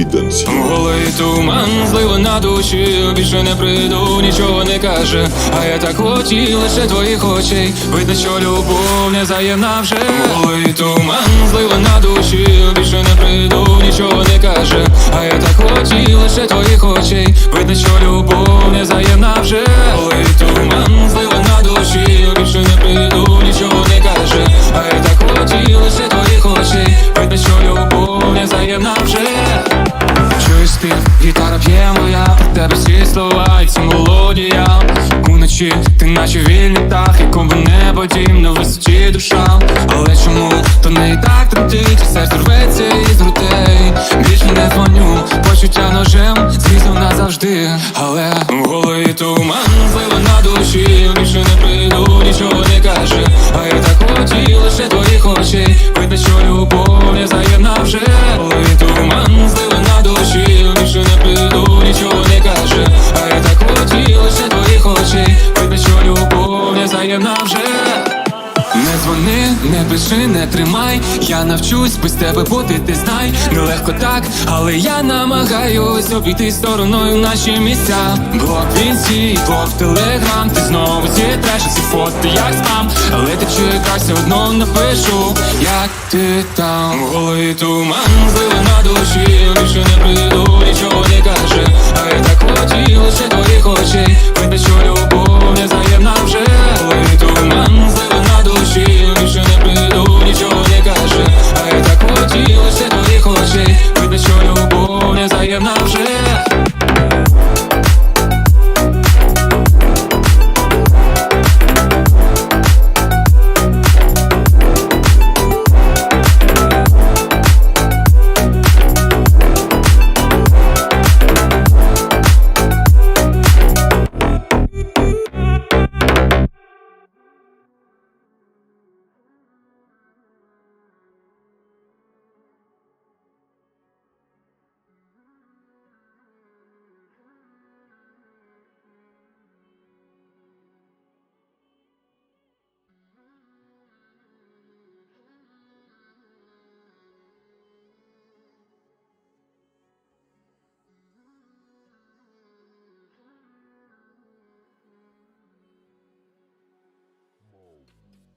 Confidence. Голий туман злива на душі, більше не прийду, нічого не каже. А я так хотів лише твоїх очей. Видно, що любов не взаємна вже. Голий туман злива на душі, більше не прийду, нічого не каже. А я так хотів лише твоїх очей. Видно, що любов не взаємна вже. Голий туман злива на душі, більше не прийду, нічого не каже. А я так хотів лише твоїх очей. Видно, що любов не взаємна вже. Слова і ці мелодія. Уночі ти наче вільний птах Якому небо дім на висоті душа. Але чому то не і так тремтить? Серце рветься із грудей. Більше не дзвоню, почуття ножем Зрізав назавжди. Але в голові туман злива на душі. Більше не прийду, нічого не каже А я не пиши, не тримай. Я навчусь без тебе бути, ти знай. Нелегко так, але я намагаюсь обійти стороною наші місця. Блок в інсті, блок телеграм. Ти знову зітреш ці фото, як спам. Але ти чекай, все одно напишу, як ти там. В туман, злива на душі. Більше не прийду, нічого не каже. А я так хотів лише твоїх очей. всем нам жить